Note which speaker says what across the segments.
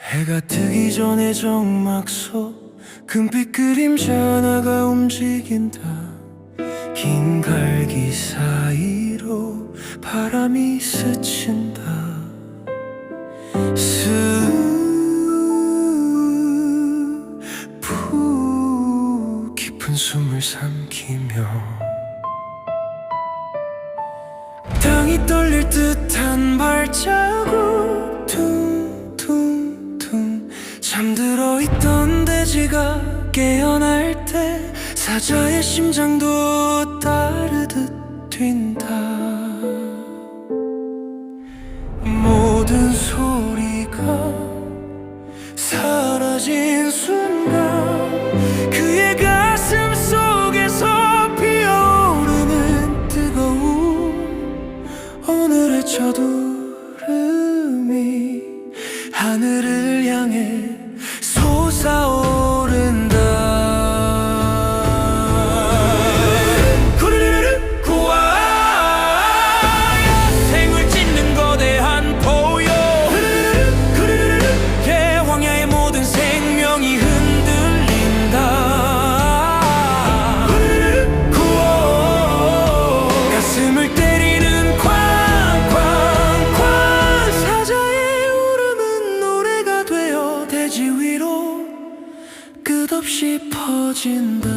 Speaker 1: 해가 뜨기 전에 정막 속 금빛 그림자 하나가 움직인다. 긴 갈기 사이로 바람이 스친다. 스푸 깊은 숨을 삼키며 땅이 떨릴 듯한 발자국 들어 있던 돼지가 깨어날 때 사자의 심장도 따르듯 뛴다. 모든 소리가 사라진 순간 그의 가슴 속에서 피어오르는 뜨거움 오늘의 첫울음이 하늘을 향해 퍼진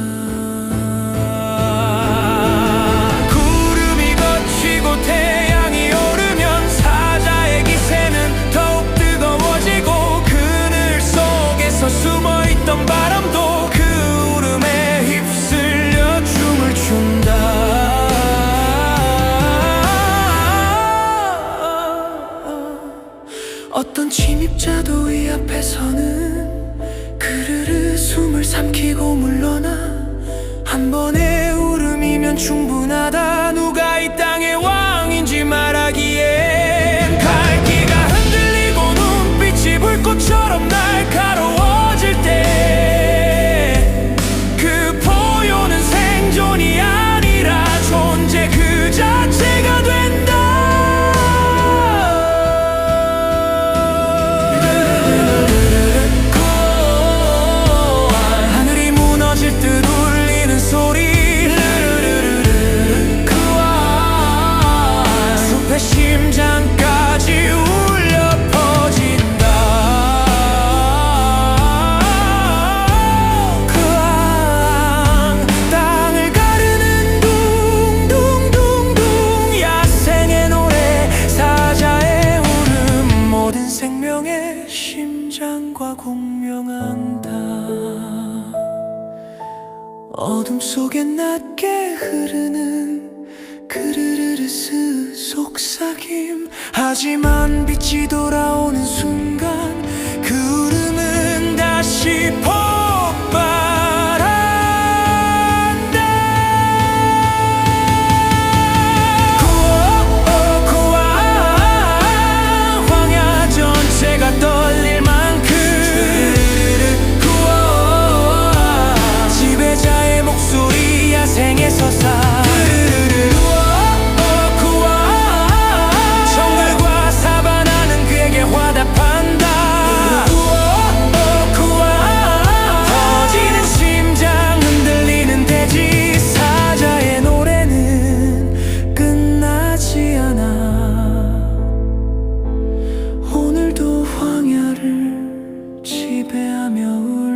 Speaker 1: 삼키고 물러나 한 번의 울음이면 충분 심장과 공명한다 어둠 속에 낮게 흐르는 그르르 르스 속삭임. 하지만 빛이 돌아오는 순간 그 울음은 다시 기대하며 울